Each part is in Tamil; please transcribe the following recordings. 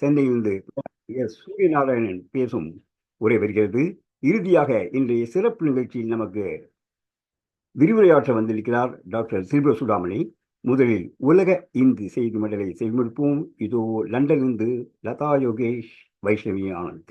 சென்னையிலிருந்து எஸ். சூரியநாராயணன் பேசும் உரை வருகிறது. இறுதியாக இன்றைய சிறப்பு நிகழ்ச்சியில் நமக்கு விரிவுரையாற்ற வந்திருக்கிறார் டாக்டர் சில்வ சுடாமணி. முதலில் உலக இந்தி செய்தி மடலை செயல்படுப்போம் இதோ லண்டனிலிருந்து லதா யோகேஷ் வைஷ்ணவி ஆனந்த்.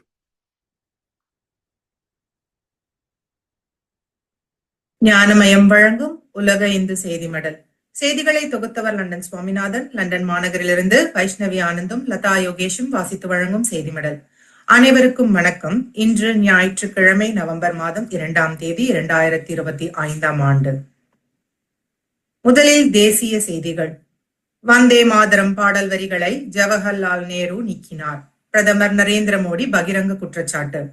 ஞானமயம் வழங்கும் உலக இந்து செய்தி மடல். செய்திகளை தொகுத்தவர் லண்டன் சுவாமிநாதன் லண்டன் மாநகரிலிருந்து வைஷ்ணவி ஆனந்தும் லதா யோகேஷும் வாசித்து வழங்கும் செய்தி மடல். அனைவருக்கும் வணக்கம். இன்று ஞாயிற்றுக்கிழமை நவம்பர் மாதம் இரண்டாம் தேதி இரண்டாயிரத்தி இருபத்தி ஐந்தாம் ஆண்டு. முதலில் தேசிய செய்திகள். வந்தே மாதரம் பாடல் வரிகளை ஜவஹர்லால் நேரு நீக்கினார். பிரதமர் நரேந்திர மோடி பகிரங்க குற்றச்சாட்டு.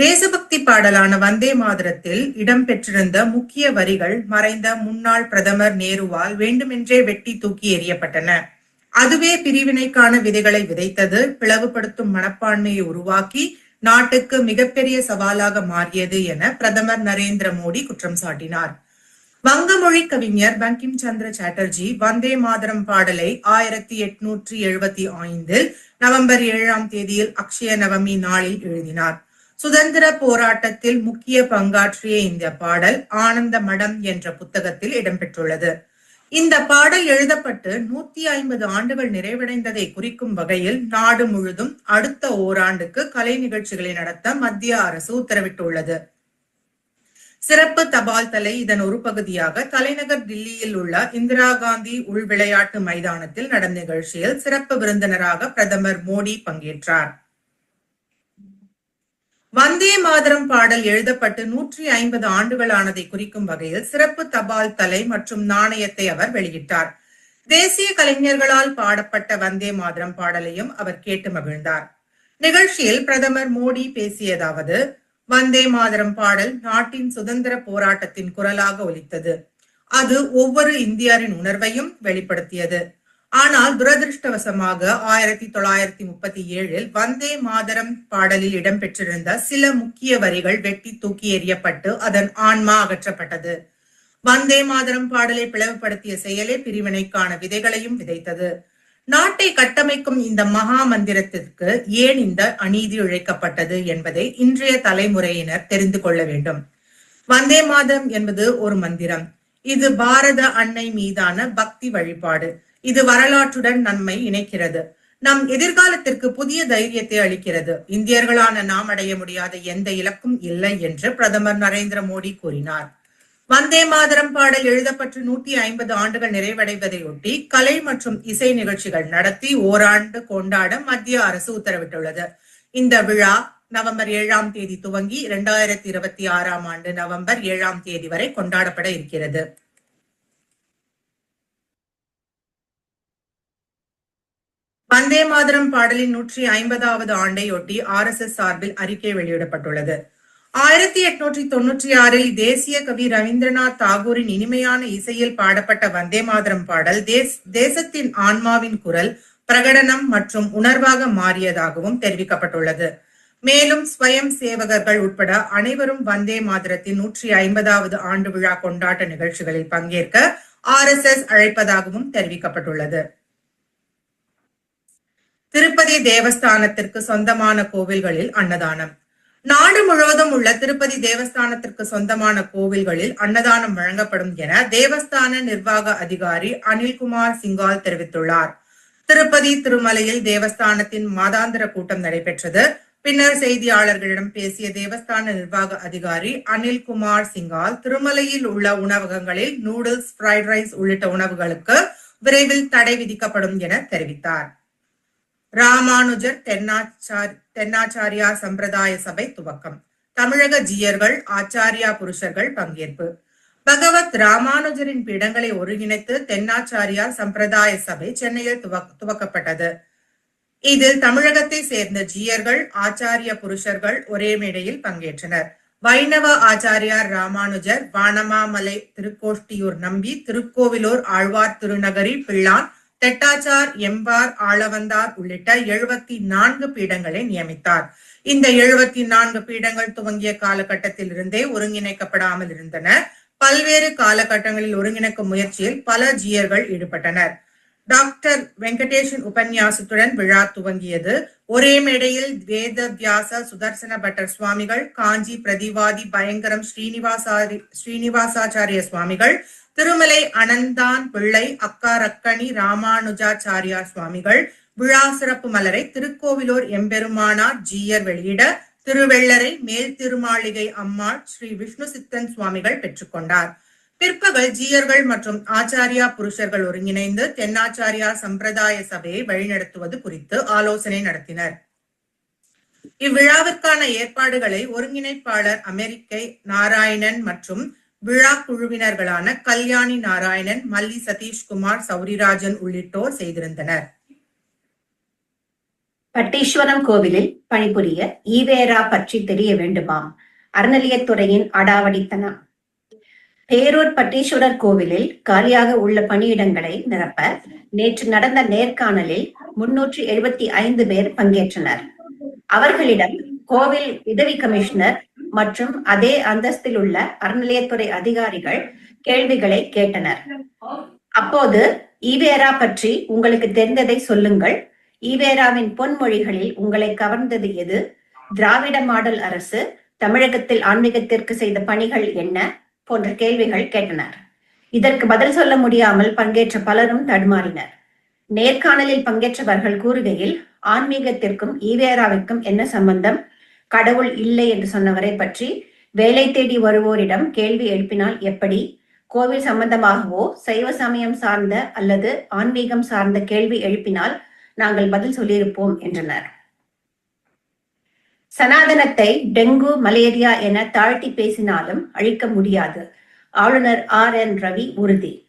தேசபக்தி பாடலான வந்தே மாதரத்தில் இடம்பெற்றிருந்த முக்கிய வரிகள் மறைந்த முன்னாள் பிரதமர் நேருவால் வேண்டுமென்றே வெட்டி தூக்கி எறியப்பட்டன. அதுவே பிரிவினைக்கான விதைகளை விதைத்தது பிளவுபடுத்தும் மனப்பான்மையை உருவாக்கி நாட்டுக்கு மிகப்பெரிய சவாலாக மாறியது என பிரதமர் நரேந்திர மோடி குற்றம் சாட்டினார். வங்கமொழி கவிஞர் பங்கிம் சந்திர சாட்டர்ஜி வந்தே மாதரம் பாடலை ஆயிரத்தி எட்நூற்றி எழுபத்தி ஐந்தில் நவம்பர் ஏழாம் தேதியில் அக்ஷய நவமி நாளில் எழுதினார். சுதந்திர போராட்டத்தில் முக்கிய பங்காற்றிய இந்த பாடல் ஆனந்த மடம் என்ற புத்தகத்தில் இடம்பெற்றுள்ளது. இந்த பாடல் எழுதப்பட்டு நூத்தி ஐம்பது ஆண்டுகள் நிறைவடைந்ததை குறிக்கும் வகையில் நாடு முழுதும் அடுத்த ஓராண்டுக்கு கலை நிகழ்ச்சிகளை நடத்த மத்திய அரசு உத்தரவிட்டுள்ளது. சிறப்பு தபால் தலை இதன் ஒரு பகுதியாக தலைநகர் டில்லியில் உள்ள இந்திரா காந்தி உள் விளையாட்டு மைதானத்தில் நடந்த நிகழ்ச்சியில் சிறப்பு விருந்தினராக பிரதமர் மோடி பங்கேற்றார். வந்தே மாதரம் பாடல் எழுதப்பட்டு நூற்றி ஐம்பது ஆண்டுகள் ஆனதை குறிக்கும் வகையில் சிறப்பு தபால் தலை மற்றும் நாணயத்தை அவர் வெளியிட்டார். தேசிய கலைஞர்களால் பாடப்பட்ட வந்தே மாதரம் பாடலையும் அவர் கேட்டு மகிழ்ந்தார். நிகழ்ச்சியில் பிரதமர் மோடி பேசியதாவது வந்தே மாதரம் பாடல் நாட்டின் சுதந்திர போராட்டத்தின் குரலாக ஒலித்தது. அது ஒவ்வொரு இந்தியரின் உணர்வையும் வெளிப்படுத்தியது. ஆனால் துரதிருஷ்டவசமாக ஆயிரத்தி தொள்ளாயிரத்தி முப்பத்தி ஏழில் வந்தே மாதரம் பாடலில் இடம்பெற்றிருந்த சில முக்கிய வரிகள் வெட்டி தூக்கி எறியப்பட்டு அதன் ஆன்மா அகற்றப்பட்டது. வந்தே மாதரம் பாடலை பிளவுபடுத்திய செயலே பிரிவினைக்கான விதைகளையும் விதைத்தது. நாட்டை கட்டமைக்கும் இந்த மகா மந்திரத்திற்கு ஏன் இந்த அநீதி இழைக்கப்பட்டது என்பதை இன்றைய தலைமுறையினர் தெரிந்து கொள்ள வேண்டும். வந்தே மாதம் என்பது ஒரு மந்திரம். இது பாரத அன்னை மீதான பக்தி வழிபாடு. இது வரலாற்றுடன் நம்மை இணைக்கிறது. நம் எதிர்காலத்திற்கு புதிய தைரியத்தை அளிக்கிறது. இந்தியர்களான நாம் அடைய முடியாத எந்த இலக்கும் இல்லை என்று பிரதமர் நரேந்திர மோடி கூறினார். வந்தே மாதரம் பாடல் எழுதப்பட்டு நூத்தி ஐம்பது ஆண்டுகள் நிறைவடைவதையொட்டி கலை மற்றும் இசை நிகழ்ச்சிகள் நடத்தி ஓராண்டு கொண்டாட மத்திய அரசு உத்தரவிட்டுள்ளது. இந்த விழா நவம்பர் ஏழாம் தேதி துவங்கி இரண்டாயிரத்தி இருபத்தி ஆறாம் ஆண்டு நவம்பர் ஏழாம் தேதி வரை கொண்டாடப்பட இருக்கிறது. வந்தே மாதரம் பாடலின் நூற்றி ஐம்பதாவது ஆண்டையொட்டி ஆர் எஸ் எஸ் சார்பில் அறிக்கை வெளியிடப்பட்டுள்ளது. ஆயிரத்தி எட்நூற்றி தொன்னூற்றி ஆறில் தேசிய கவி ரவீந்திரநாத் தாகூரின் இனிமையான இசையில் பாடப்பட்ட வந்தே மாதரம் பாடல் தேஸ் தேசத்தின் ஆன்மாவின் குரல் பிரகடனம் மற்றும் உணர்வாக மாறியதாகவும் தெரிவிக்கப்பட்டுள்ளது. மேலும் ஸ்வயம் சேவகர்கள் உட்பட அனைவரும் வந்தே மாதரத்தின் நூற்றி ஐம்பதாவது ஆண்டு விழா கொண்டாட்ட நிகழ்ச்சிகளில் பங்கேற்க ஆர் எஸ் எஸ் அழைப்பதாகவும் தெரிவிக்கப்பட்டுள்ளது. திருப்பதி தேவஸ்தானத்திற்கு சொந்தமான கோவில்களில் அன்னதானம். நாடு முழுவதும் உள்ள திருப்பதி தேவஸ்தானத்திற்கு சொந்தமான கோவில்களில் அன்னதானம் வழங்கப்படும் என தேவஸ்தான நிர்வாக அதிகாரி அனில்குமார் சிங்கால் தெரிவித்துள்ளார். திருப்பதி திருமலையில் தேவஸ்தானத்தின் மாதாந்திர கூட்டம் நடைபெற்றது. பின்னர் செய்தியாளர்களிடம் பேசிய தேவஸ்தான நிர்வாக அதிகாரி அனில்குமார் சிங்கால் திருமலையில் உள்ள உணவகங்களில் நூடுல்ஸ் ஃப்ரைட் ரைஸ் உள்ளிட்ட உணவுகளுக்கு விரைவில் தடை விதிக்கப்படும் என தெரிவித்தார். ராமானுஜர் தென்னாச்சார் தென்னாச்சாரியா சம்பிரதாய சபை துவக்கம். தமிழக ஜீயர்கள் ஆச்சாரியா புருஷர்கள் பங்கேற்பு. பகவத் ராமானுஜரின் பீடங்களை ஒருங்கிணைத்து தென்னாச்சாரியா சம்பிரதாய சபை சென்னையில் துவக்கப்பட்டது. இதில் தமிழகத்தை சேர்ந்த ஜீயர்கள் ஆச்சாரிய புருஷர்கள் ஒரே மேடையில் பங்கேற்றனர். வைணவ ஆச்சாரியார் ராமானுஜர் வானமாமலை திருக்கோஷ்டியூர் நம்பி திருக்கோவிலூர் ஆழ்வார் திருநகரி பிள்ளான் தெட்டாச்சார் எம்பார் ஆளவந்தார் உள்ளிட்ட எழுபத்தி நான்கு பீடங்களை நியமித்தார். இந்த எழுபத்தி நான்கு பீடங்கள் துவங்கிய காலகட்டத்தில் இருந்தே ஒருங்கிணைக்கப்படாமல் இருந்தன. பல்வேறு காலகட்டங்களில் ஒருங்கிணைக்கும் முயற்சியில் பல ஜீயர்கள் ஈடுபட்டனர். டாக்டர் வெங்கடேஷன் உபன்யாசத்துடன் விழா துவங்கியது. ஒரே மேடையில் வேத வியாச சுதர்சன பட்டர் சுவாமிகள் காஞ்சி பிரதிவாதி பயங்கரம் ஸ்ரீனிவாசாரி ஸ்ரீனிவாசாச்சாரிய சுவாமிகள் திருமலை அனந்தான் பிள்ளை அக்கா ரக்கணி ராமானுஜாச்சாரியா சுவாமிகள் விழா சிறப்பு மலரை திருக்கோவிலூர் எம்பெருமானார் ஜீயர் வெளியிட திருவெள்ளரை மேல் திருமாளிகை அம்மாள் ஸ்ரீ விஷ்ணு சித்தன் சுவாமிகள் பெற்றுக்கொண்டார். பிற்பகல் ஜீயர்கள் மற்றும் ஆச்சாரியா புருஷர்கள் ஒருங்கிணைந்து தென்னாச்சாரியா சம்பிரதாய சபையை வழிநடத்துவது குறித்து ஆலோசனை நடத்தினர். இவ்விழாவிற்கான ஏற்பாடுகளை ஒருங்கிணைப்பாளர் அமெரிக்கை நாராயணன் மற்றும் விழா குழுவினர்களான கல்யாணி நாராயணன் மல்லி சதீஷ்குமார் சௌரிராஜன் உள்ளிட்டோர் செய்திருந்தனர். பட்டீஸ்வரம் கோவிலில் பணிபுரிய ஈவேரா பற்றி தெரிய வேண்டுமாம் அறநிலையத்துறையின் அடாவடித்தனம். பேரூர் பட்டீஸ்வரர் கோவிலில் காலியாக உள்ள பணியிடங்களை நிரப்ப நேற்று நடந்த நேர்காணலில் முன்னூற்றி எழுபத்தி ஐந்து பேர் பங்கேற்றனர். அவர்களிடம் கோவில் உதவி கமிஷனர் மற்றும் அதே அந்தஸ்தில் உள்ள அறநிலையத்துறை அதிகாரிகள் கேள்விகளை கேட்டனர். அப்போது ஈவேரா பற்றி உங்களுக்கு தெரிந்ததை சொல்லுங்கள். ஈவேராவின் பொன்மொழிகளில் உங்களை கவர்ந்தது எது? திராவிட மாடல் அரசு தமிழகத்தில் ஆன்மீகத்திற்கு செய்த பணிகள் என்ன? போன்ற கேள்விகள் கேட்டனர். இதற்கு பதில் சொல்ல முடியாமல் பங்கேற்ற பலரும் தடுமாறினர். நேர்காணலில் பங்கேற்றவர்கள் கூறுகையில் ஆன்மீகத்திற்கும் ஈவேராவிற்கும் என்ன சம்பந்தம்? கடவுள் இல்லை என்று சொன்னவரை பற்றி வேலை தேடி வருவோரிடம் கேள்வி எழுப்பினால் எப்படி? கோவில் சம்பந்தமாகவோ சைவ சமயம் சார்ந்த அல்லது ஆன்மீகம் சார்ந்த கேள்வி எழுப்பினால் நாங்கள் பதில் சொல்லியிருப்போம் என்றனர். சனாதனத்தை டெங்கு மலேரியா என தாழ்த்தி பேசினாலும் அழிக்க முடியாது. ஆளுநர் ஆர் என் ரவி உறுதி.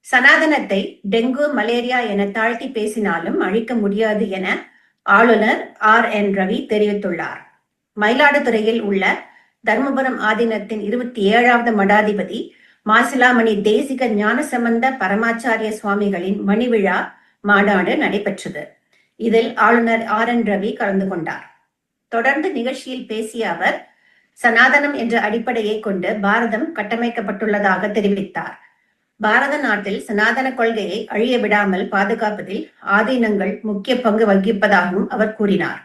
சனாதனத்தை டெங்கு மலேரியா என தாழ்த்தி பேசினாலும் அழிக்க முடியாது என ஆளுநர் ஆர் என் ரவி தெரிவித்துள்ளார். மயிலாடுதுறையில் உள்ள தர்மபுரம் ஆதீனத்தின் இருபத்தி ஏழாவது மடாதிபதி மாசிலாமணி தேசிக ஞானசம்பந்த பரமாச்சாரிய சுவாமிகளின் மணிவிழா மாநாடு நடைபெற்றது. இதில் ஆளுநர் ஆர் என் ரவி கலந்து கொண்டார். தொடர்ந்து நிகழ்ச்சியில் பேசிய அவர் சனாதனம் என்ற அடிப்படையை கொண்டு பாரதம் கட்டமைக்கப்பட்டுள்ளதாக தெரிவித்தார். பாரத நாட்டில் சனாதன கொள்கையை அழிய விடாமல் பாதுகாப்பதில் ஆதீனங்கள் முக்கிய பங்கு வகிப்பதாகவும் அவர் கூறினார்.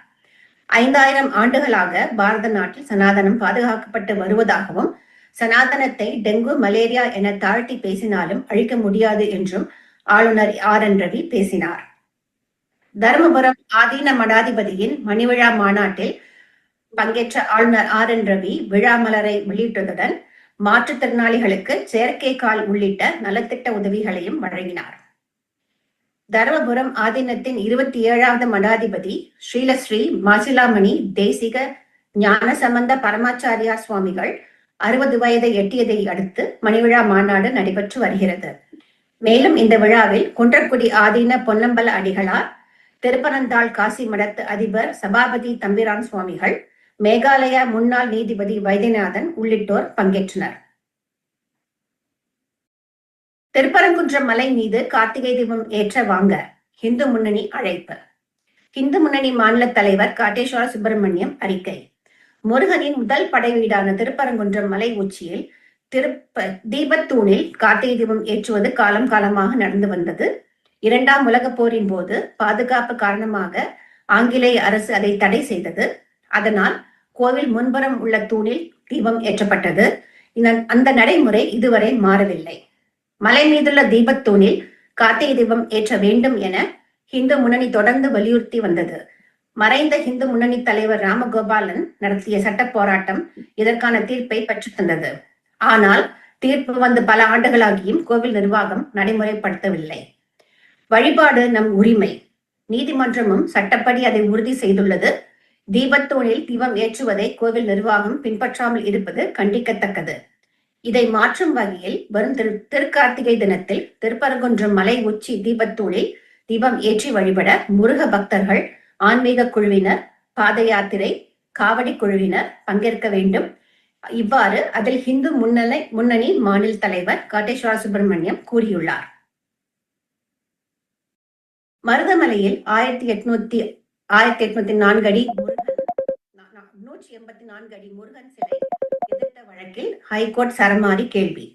ஐந்தாயிரம் ஆண்டுகளாக பாரத நாட்டில் சனாதனம் பாதுகாக்கப்பட்டு வருவதாகவும் சனாதனத்தை டெங்கு மலேரியா என தாழ்த்தி பேசினாலும் அழிக்க முடியாது என்றும் ஆளுநர் ஆர். என். ரவி பேசினார். தருமபுரம் ஆதீன மடாதிபதியின் மணிவிழா மாநாட்டில் பங்கேற்ற ஆளுநர் ஆர் என் ரவி விழா மலரை வெளியிட்டதுடன் மாற்றுத்திறனாளிகளுக்கு செயற்கை கால் உள்ளிட்ட நலத்திட்ட உதவிகளையும் வழங்கினார். தருமபுரம் ஆதீனத்தின் இருபத்தி ஏழாவது மடாதிபதி ஸ்ரீலஸ்ரீ மாசிலாமணி தேசிக ஞானசம்பந்த பரமாச்சாரியா சுவாமிகள் அறுபது வயதை எட்டியதை அடுத்து மணிவிழா மாநாடு நடைபெற்று வருகிறது. மேலும் இந்த விழாவில் குன்றக்குடி ஆதீன பொன்னம்பல அடிகளார் திருப்பனந்தாள் காசி மடத்து அதிபர் சபாபதி தம்பிரான் சுவாமிகள் மேகாலயா முன்னாள் நீதிபதி வைத்தியநாதன் உள்ளிட்டோர் பங்கேற்றனர். திருப்பரங்குன்றம் மலை மீது கார்த்திகை தீபம் ஏற்ற வாங்க இந்து முன்னணி அழைப்பு. இந்து முன்னணி மாநில தலைவர் காட்டேஸ்வர சுப்பிரமணியம் அறிக்கை. முருகனின் முதல் படை வீடான திருப்பரங்குன்றம் மலை உச்சியில் திருப்ப தீபத்தூணில் கார்த்திகை தீபம் ஏற்றுவது காலம் காலமாக நடந்து வந்தது. இரண்டாம் உலகப் போரின் போது பாதுகாப்பு காரணமாக ஆங்கிலேய அரசு அதை தடை செய்தது. அதனால் கோவில் முன்புறம் உள்ள தூணில் தீபம் ஏற்றப்பட்டது. அந்த நடைமுறை இதுவரை மாறவில்லை. மலை மீதுள்ள தீபத்தூணில் கார்த்திகை தீபம் ஏற்ற வேண்டும் என இந்து முன்னணி தொடர்ந்து வலியுறுத்தி வந்தது. மறைந்த இந்து முன்னணி தலைவர் ராமகோபாலன் நடத்திய சட்ட போராட்டம் இதற்கான தீர்ப்பை பெற்று தந்தது. ஆனால் தீர்ப்பு வந்து பல ஆண்டுகளாகியும் கோவில் நிர்வாகம் நடைமுறைப்படுத்தவில்லை. வழிபாடு நம் உரிமை. நீதிமன்றமும் சட்டப்படி அதை உறுதி செய்துள்ளது. தீபத்தூணில் தீபம் ஏற்றுவதை கோவில் நிர்வாகம் பின்பற்றாமல் இருப்பது கண்டிக்கத்தக்கது. இதை மாற்றும் வகையில் வரும் திரு திருக்கார்த்திகை தினத்தில் திருப்பரங்குன்றம் மலை உச்சி தீபத்தூணில் தீபம் ஏற்றி வழிபட முருக பக்தர்கள் ஆன்மீக குழுவினர் பாத யாத்திரை காவடி குழுவினர் பங்கேற்க வேண்டும். இவ்வாறு அதில் ஹிந்து முன்னணி முன்னணி மாநில தலைவர் காட்டேஸ்வர சுப்பிரமணியம் கூறியுள்ளார். மருதமலையில் ஆயிரத்தி எட்நூத்தி ஆயிரத்தி எட்நூத்தி நான்கு அடி முருகன் நூற்றி எண்பத்தி நான்கு அடி முருகன் சிலை எதிர்த்த வழக்கில் ஹைகோர்ட் சரமாரி கேள்வி.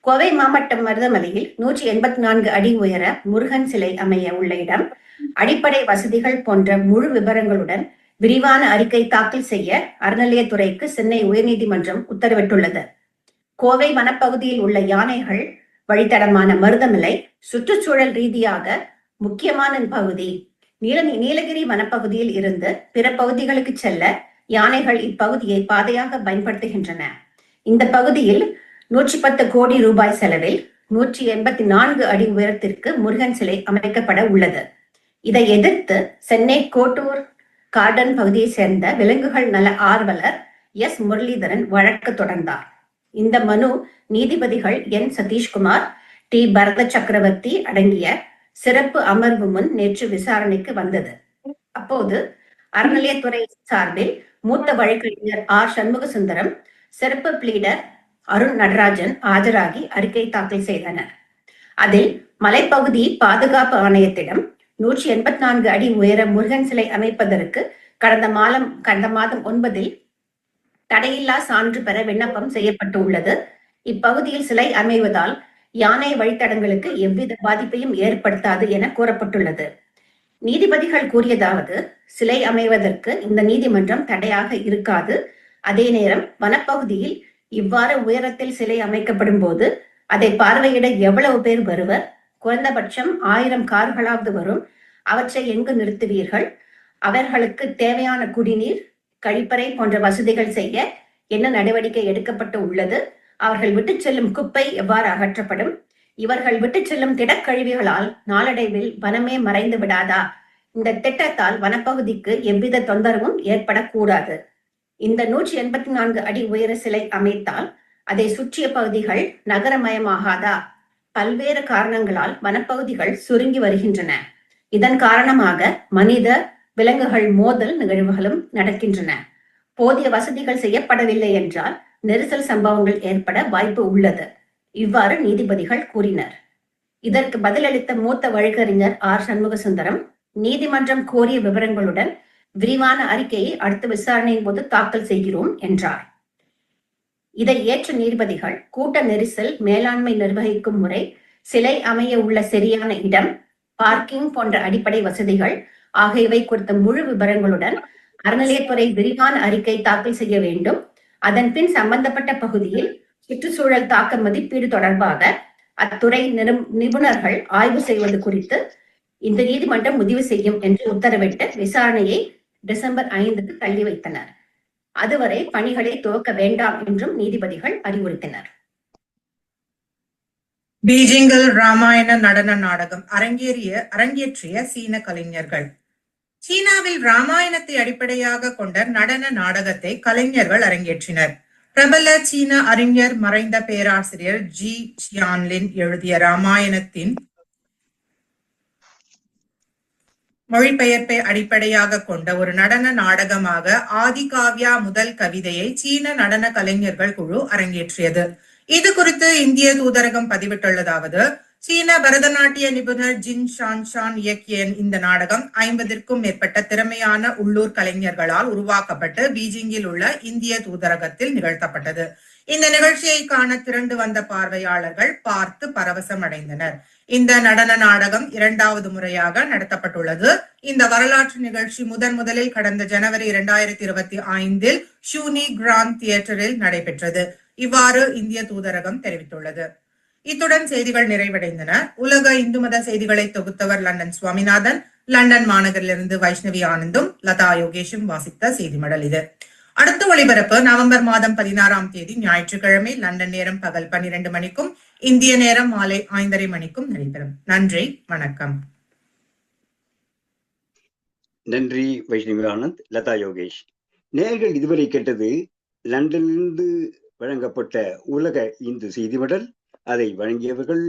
கோவை மாவட்டம் மருதமலையில் நூற்றி எண்பத்தி நான்கு அடி உயர முருகன் சிலை அமைய உள்ள இடம் அடிப்படை வசதிகள் போன்ற முழு விவரங்களுடன் விரிவான அறிக்கை தாக்கல் செய்ய அறநிலையத்துறைக்கு சென்னை உயர்நீதிமன்றம் உத்தரவிட்டுள்ளது. கோவை வனப்பகுதியில் உள்ள யானைகள் வழித்தடமான மருதமலை சுற்றுச்சூழல் ரீதியாக முக்கியமான பகுதி. நீல நீலகிரி வனப்பகுதியில் இருந்து பிற பகுதிகளுக்கு செல்ல யானைகள் இப்பகுதியை பாதையாக பயன்படுத்துகின்றன. இந்த பகுதியில் நூற்றி பத்து கோடி ரூபாய் செலவில் நூற்றி எண்பத்தி நான்கு அடி உயரத்திற்கு முருகன் சிலை அமைக்கப்பட உள்ளது. இதை எதிர்த்து சென்னை கோட்டூர் கார்டன் பகுதியை சேர்ந்த விலங்குகள் நல ஆர்வலர் எஸ் முரளிதரன் வழக்கு தொடர்ந்தார். இந்த மனு நீதிபதிகள் என் சதீஷ்குமார் டி பரத சக்கரவர்த்தி அடங்கிய சிறப்பு அமர்வு முன் நேற்று விசாரணைக்கு வந்தது. அப்போது அறநிலையத்துறை சார்பில் மூத்த வழக்கறிஞர் ஆர். சண்முகசுந்தரம் சிறப்பு பிளீடர் அருண் நடராஜன் ஆஜராகி அறிக்கை தாக்கல் செய்தனர். அதில் மலைப்பகுதி பாதுகாப்பு ஆணையத்திடம் நூற்றி எண்பத்தி நான்கு அடி உயர முருகன் சிலை அமைப்பதற்கு கடந்த மாதம் கடந்த மாதம் ஒன்பதில் தடையில்லா சான்று பெற விண்ணப்பம் செய்யப்பட்டு உள்ளது இப்பகுதியில் சிலை அமைவதால் யானை வழித்தடங்களுக்கு எவ்வித பாதிப்பையும் ஏற்படுத்தாது என கூறப்பட்டுள்ளது. நீதிபதிகள் கூறியதாவது சிலை அமைவதற்கு இந்த நீதிமன்றம் தடையாக இருக்காது. அதே நேரம் வனப்பகுதியில் இவ்வாறு உயரத்தில் சிலை அமைக்கப்படும் போது அதை பார்வையிட எவ்வளவு பேர் வருவர்? குறைந்தபட்சம் ஆயிரம் கார்களாவது வரும். அவற்றை எங்கு நிறுத்துவீர்கள்? அவர்களுக்கு தேவையான குடிநீர் கழிப்பறை போன்ற வசதிகள் செய்ய என்ன நடவடிக்கை எடுக்கப்பட்டு உள்ளது? அவர்கள் விட்டு செல்லும் குப்பை எவ்வாறு அகற்றப்படும்? இவர்கள் விட்டு செல்லும் திடக்கழிவுகளால் நாளடைவில் வனமே மறைந்து விடாதா? இந்த திட்டத்தால் வனப்பகுதிக்கு எவ்வித தொந்தரவும் ஏற்படக்கூடாது. இந்த நூற்றி எண்பத்தி நான்கு அடி உயர சிலை அமைத்தால் அதை சுற்றிய பகுதிகள் நகரமயமாகாதா? பல்வேறு காரணங்களால் வனப்பகுதிகள் சுருங்கி வருகின்றன. இதன் காரணமாக மனித விலங்குகள் மோதல் நிகழ்வுகளும் நடக்கின்றன. போதிய வசதிகள் செய்யப்படவில்லை என்றால் நெரிசல் சம்பவங்கள் ஏற்பட வாய்ப்பு உள்ளது. இவ்வாறு நீதிபதிகள் கூறினர். இதற்கு பதிலளித்த மூத்த வழக்கறிஞர் ஆர். சண்முகசுந்தரம் நீதிமன்றம் கோரிய விவரங்களுடன் விரிவான அறிக்கையை அடுத்த விசாரணையின் போது தாக்கல் செய்கிறோம் என்றார். இதை ஏற்ற நீதிபதிகள் கூட்ட நெரிசல் மேலாண்மை நிர்வகிக்கும் முறை சிலை அமைய உள்ள சரியான இடம் பார்க்கிங் போன்ற அடிப்படை வசதிகள் ஆகியவை குறித்த முழு விவரங்களுடன் அறநிலையத்துறை விரிவான அறிக்கை தாக்கல் செய்ய வேண்டும். அதன் பின் சம்பந்தப்பட்ட பகுதியில் சுற்றுச்சூழல் தாக்க மதிப்பீடு தொடர்பாக அத்துறை நிபுணர்கள் ஆய்வு செய்வது குறித்து இந்த நீதிமன்றம் முடிவு செய்யும் என்று உத்தரவிட்டு விசாரணையை டிசம்பர் ஐந்துக்கு தள்ளி வைத்தனர். அதுவரை பணிகளை துவக்க வேண்டாம் என்றும் நீதிபதிகள் அறிவுறுத்தினர். பீஜிங்கில் ராமாயண நடன நாடகம் அரங்கேறிய அரங்கேற்றிய சீன கலைஞர்கள். சீனாவில் ராமாயணத்தை அடிப்படையாக கொண்ட நடன நாடகத்தை கலைஞர்கள் அரங்கேற்றினர். பிரபல சீன அறிஞர் மறைந்த பேராசிரியர் ஜி சியான்லின் எழுதிய ராமாயணத்தின் மொழிபெயர்ப்பை அடிப்படையாக கொண்ட ஒரு நடன நாடகமாக ஆதிகாவ்யா முதல் கவிதையை சீன நடன கலைஞர்கள் குழு அரங்கேற்றியது. இது குறித்து இந்திய தூதரகம் பதிவிட்டுள்ளதாவது சீன பரதநாட்டிய நிபுணர் ஜின் ஷான் ஷான் இயக்கிய இந்த நாடகம் ஐம்பதிற்கும் மேற்பட்ட திறமையான உள்ளூர் கலைஞர்களால் உருவாக்கப்பட்டு பீஜிங்கில் உள்ள இந்திய தூதரகத்தில் நிகழ்த்தப்பட்டது. இந்த நிகழ்ச்சியை காண திரண்டு வந்த பார்வையாளர்கள் பார்த்து பரவசம் அடைந்தனர் இந்த நடன நாடகம் இரண்டாவது முறையாக நடத்தப்பட்டுள்ளது. இந்த வரலாற்று நிகழ்ச்சி முதன் முதலில் கடந்த ஜனவரி இரண்டாயிரத்தி இருபத்தி ஐந்தில் ஷூனி கிராண்ட் தியேட்டரில் நடைபெற்றது. இவ்வாறு இந்திய தூதரகம் தெரிவித்துள்ளது. இத்துடன் செய்திகள் நிறைவடைந்தன. உலக இந்து மத செய்திகளை தொகுத்தவர் லண்டன் சுவாமிநாதன் லண்டன் மாநகரிலிருந்து வைஷ்ணவி ஆனந்தும் லதா யோகேஷும் வாசித்த செய்தி மடல் இது. அடுத்த ஒளிபரப்பு. நவம்பர் மாதம் பதினாறாம் தேதி ஞாயிற்றுக்கிழமை லண்டன் நேரம் பகல் பன்னிரண்டு மணிக்கும் இந்திய நேரம் மாலை ஐந்தரை மணிக்கும் நடைபெறும். நன்றி வணக்கம். நன்றி வைஷ்ணவி ஆனந்த் லதா யோகேஷ். நேர்கள் இதுவரை கேட்டது லண்டனிலிருந்து வழங்கப்பட்ட உலக இந்து செய்தி மடல். அதை வழங்கியவர்கள்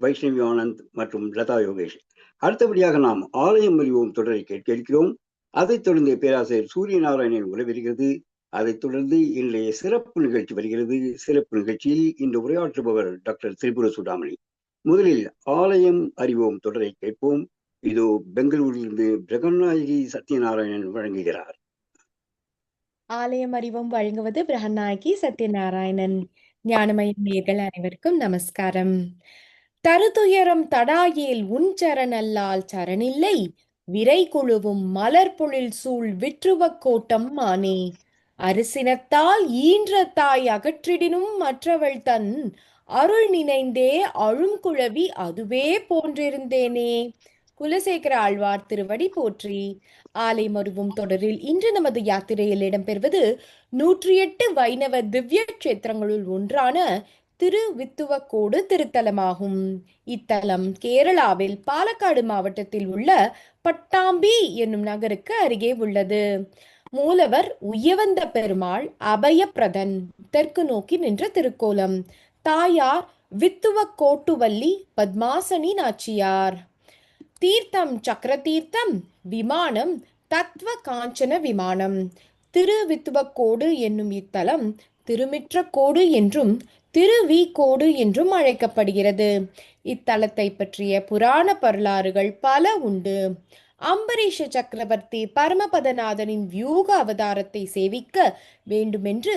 வைஷ்ணவி ஆனந்த் மற்றும் லதா யோகேஷ். அடுத்தபடியாக நாம் ஆலயம் அறிவோம் தொடரை கேட்க இருக்கிறோம். அதைத் தொடர்ந்து பேராசிரியர் சூரிய நாராயணன் உறவிருக்கிறது அதைத் தொடர்ந்து இன்றைய சிறப்பு நிகழ்ச்சி வருகிறது. சிறப்பு நிகழ்ச்சியில் இன்று உரையாற்றுபவர் டாக்டர் திரிபுர சுடாமணி முதலில் ஆலயம் அறிவோம் தொடரை கேட்போம். இதோ பெங்களூரிலிருந்து பிரகநாயகி சத்யநாராயணன் வழங்குகிறார். ஆலயம் அறிவோம் வழங்குவது பிரகநாயகி சத்யநாராயணன். ஞானமய நேர்கள் அனைவருக்கும் நமஸ்காரம். தருதுயரம் தடாயேல் உன் சரணல்லால் சரணில்லை விரை குழுவும் மலர் பொழில் சூழ் விற்றுவக் கோட்டம் மானே. அரிசினத்தால் ஈன்ற தாய் அகற்றிடினும் மற்றவள் தன் அருள் நினைந்தே அழுங்குழவி அதுவே போன்றிருந்தேனே. குலசேகர ஆழ்வார் திருவடி போற்றி. ஆலை மருவும் தொடரில் இன்று நமது யாத்திரையில் இடம்பெறுவது நூற்றி எட்டு வைணவ திவ்ய கஷேத்திரங்களுள் ஒன்றான திருவித்துவக்கோடு திருத்தலமாகும். இத்தலம் கேரளாவில் பாலக்காடு மாவட்டத்தில் உள்ள பட்டாம்பி என்னும் நகருக்கு அருகே உள்ளது. மூலவர் உயவந்த பெருமாள் அபயப்பிரதன் தெற்கு நோக்கி நின்ற திருக்கோலம். தாயார் வித்துவக்கோட்டுவல்லி பத்மாசனி நாச்சியார். தீர்த்தம் சக்கர தீர்த்தம் விமானம் தத்வ காஞ்சன விமானம். திருவித்துவக்கோடு என்னும் இத்தலம் திருமிற்றக்கோடு என்றும் திருவிக்கோடு என்றும் அழைக்கப்படுகிறது. இத்தலத்தை பற்றிய புராண வரலாறுகள் பல உண்டு. அம்பரீஷ சக்கரவர்த்தி பரமபதநாதனின் வியூக அவதாரத்தை சேவிக்க வேண்டுமென்று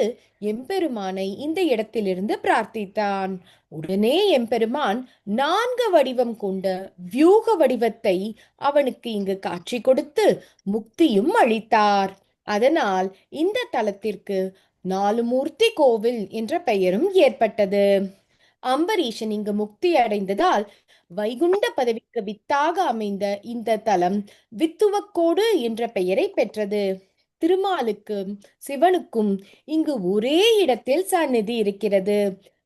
எம்பெருமானை இந்த இடத்திலிருந்து பிரார்த்தித்தான். உடனே எம்பெருமான் நான்கு வடிவம் கொண்ட வியூக வடிவத்தை அவனுக்கு இங்கு காட்சி கொடுத்து முக்தியும் அளித்தார். அதனால் இந்த தலத்திற்கு நாலுமூர்த்தி கோவில் என்ற பெயரும் ஏற்பட்டது. அம்பரீஷன் இங்கு முக்தி அடைந்ததால் வைகுண்ட பதவிக்கு வித்தாக அமைந்த இந்த தலம் வித்துவக்கோடு என்ற பெயரை பெற்றது. திருமாலுக்கும் சிவனுக்கும் இங்கு ஒரே இடத்தில் சந்நிதி இருக்கிறது.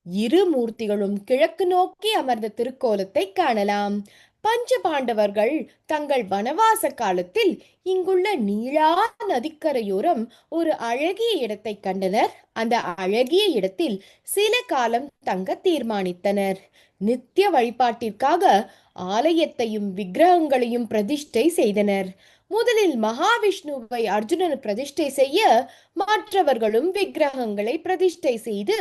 இரு மூர்த்திகளும் கிழக்கு நோக்கி அமர்ந்த திருக்கோலத்தை காணலாம். பஞ்ச பாண்டவர்கள் தங்கள் வனவாச காலத்தில் இங்குள்ள நீளா நதிக்கரையோரம் ஒரு அழகிய இடத்தை கண்டனர். அந்த அழகிய இடத்தில் சில காலம் தங்க தீர்மானித்தனர். நித்திய வழிபாட்டிற்காக ஆலயத்தையும் விக்கிரகங்களையும் பிரதிஷ்டை செய்தனர். முதலில் மகாவிஷ்ணுவை அர்ஜுனன் பிரதிஷ்டை செய்ய மற்றவர்களும் விக்கிரகங்களை பிரதிஷ்டை செய்து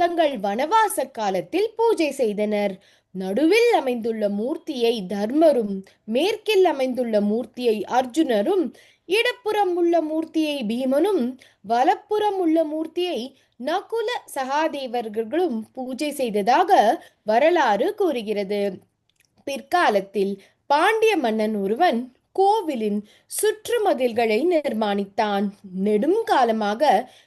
தங்கள் வனவாச காலத்தில் பூஜை செய்தனர். நடுவில் அமைந்துள்ள மூர்த்தியை தர்மரும் மேற்கில் அமைந்துள்ள மூர்த்தியை அர்ஜுனரும் இடப்புறம் உள்ள மூர்த்தியை பீமனும் வலப்புறம் உள்ள மூர்த்தியை நகுல சகாதேவர்களும் பூஜை செய்ததாக வரலாறு கூறுகிறது. பிற்காலத்தில் பாண்டிய மன்னன் ஒருவன் கோவிலின் சுற்றுமதில்களை நிர்மாணித்தான். நெடுங்காலமாக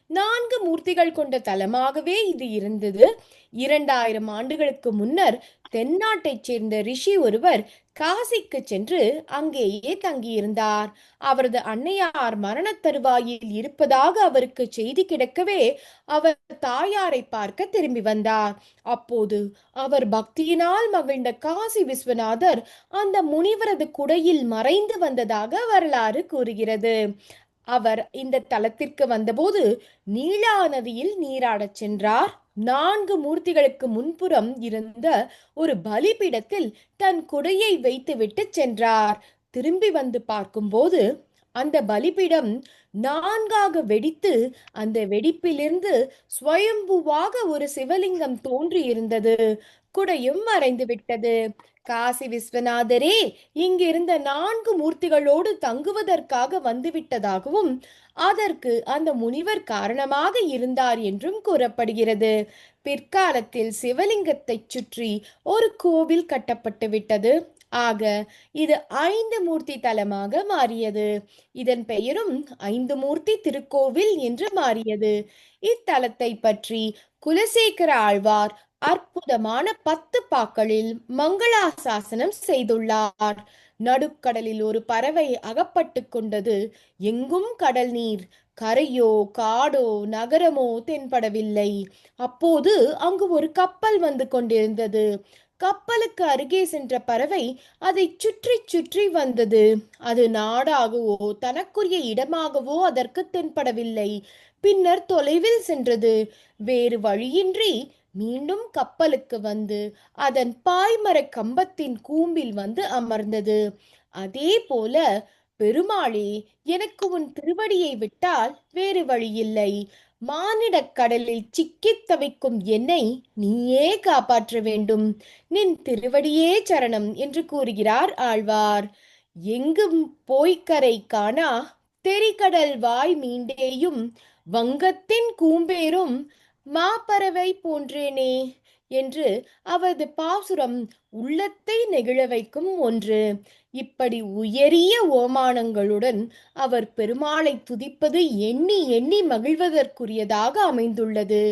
நான்கு மூர்த்திகள் கொண்ட தலமாகவே இது இருந்தது. இரண்டாயிரம் ஆண்டுகளுக்கு முன்னர் தென்னாட்டைச் சேர்ந்த ரிஷி ஒருவர் காசிக்கு சென்று அங்கேயே தங்கியிருந்தார். அவரது அன்னையார் மரணத் தருவாயில் இருப்பதாக அவருக்கு செய்தி கிடைக்கவே அவர் தாயாரை பார்க்க திரும்பி வந்தார். அப்போது அவர் பக்தியினால் மகிழ்ந்த காசி விஸ்வநாதர் அந்த முனிவரது குடையில் மறைந்து வந்ததாக வரலாறு கூறுகிறது. அவர் இந்த தலத்திற்கு வந்தபோது நீலா நதியில் நீராடச் சென்றார். நான்கு மூர்த்திகளுக்கு முன்புறம் இருந்த ஒரு பலிபீடத்தில் தன் குடையை வைத்துவிட்டு சென்றார். திரும்பி வந்து பார்க்கும்போது அந்த பலிபீடம் நான்காக வெடித்து அந்த வெடிப்பிலிருந்து ஸ்வயம்புவாக ஒரு சிவலிங்கம் தோன்றி இருந்தது குடையும் மறைந்து விட்டது காசி விஸ்வநாதரே இங்கிருந்த நான்கு மூர்த்திகளோடு தங்குவதற்காக வந்துவிட்டதாகவும் அதற்கு அந்த முனிவர் காரணமாக இருந்தார் என்றும் கூறப்படுகிறது. பிற்காலத்தில் சிவலிங்கத்தை சுற்றி ஒரு கோவில் கட்டப்பட்டு விட்டது. ஆக இது ஐந்து மூர்த்தி தலமாக மாறியது. இதன் பெயரும் ஐந்து மூர்த்தி திருக்கோவில் என்று மாறியது. இத்தலத்தை பற்றி குலசேகர ஆழ்வார் அற்புதமான பத்து பாக்களில் மங்களாசாசனம் செய்துள்ளார். நடுக்கடலில் ஒரு பறவை அகப்பட்டு கொண்டது எங்கும் கடல் நீர். கரையோ காடோ நகரமோ தென்படவில்லை. அப்போது அங்கு ஒரு கப்பல் வந்து கொண்டிருந்தது. கப்பலுக்கு அருகே சென்ற பறவை அதை சுற்றி சுற்றி வந்தது. அது நாடாகவோ தனக்குரிய இடமாகவோ அதற்கு தென்படவில்லை. பின்னர் தொலைவில் சென்றது. வேறு வழியின்றி மீண்டும் கப்பலுக்கு வந்து அதன் பாய்மரக் கம்பத்தின் கூம்பில் வந்து அமர்ந்தது. அதே போல பெருமாளே எனக்கு உன் திருவடியை விட்டால் வேறு வழியில்லை. மானிடக் கடலில் சிக்கித் தவிக்கும் என்னை நீயே காப்பாற்ற வேண்டும். நின் திருவடியே சரணம் என்று கூறுகிறார் ஆழ்வார். எங்கும் போய்க்கரை காணா தெரிகடல் வாய் மீண்டேயும் வங்கத்தின் கூம்பேரும் மாப்பறவை போன்றேனே என்று அவரது பாசுரம் உள்ளத்தை நெகிழ வைக்கும் ஒன்று. இப்படி உயரிய ஓமானங்களுடன் அவர் பெருமாளை துதிப்பது எண்ணி எண்ணி மகிழ்வதற்குரியதாக அமைந்துள்ளது.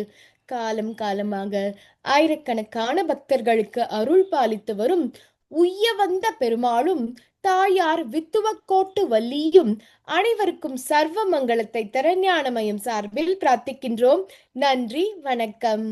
காலம் காலமாக ஆயிரக்கணக்கான பக்தர்களுக்கு அருள் பாலித்து வரும் உய்ய வந்த பெருமாளும் தாயார் வித்துவக்கோட்டு வள்ளியும் அனைவருக்கும் சர்வ மங்களத்தை திறஞானமயம் சார்பில் பிரார்த்திக்கின்றோம். நன்றி வணக்கம்.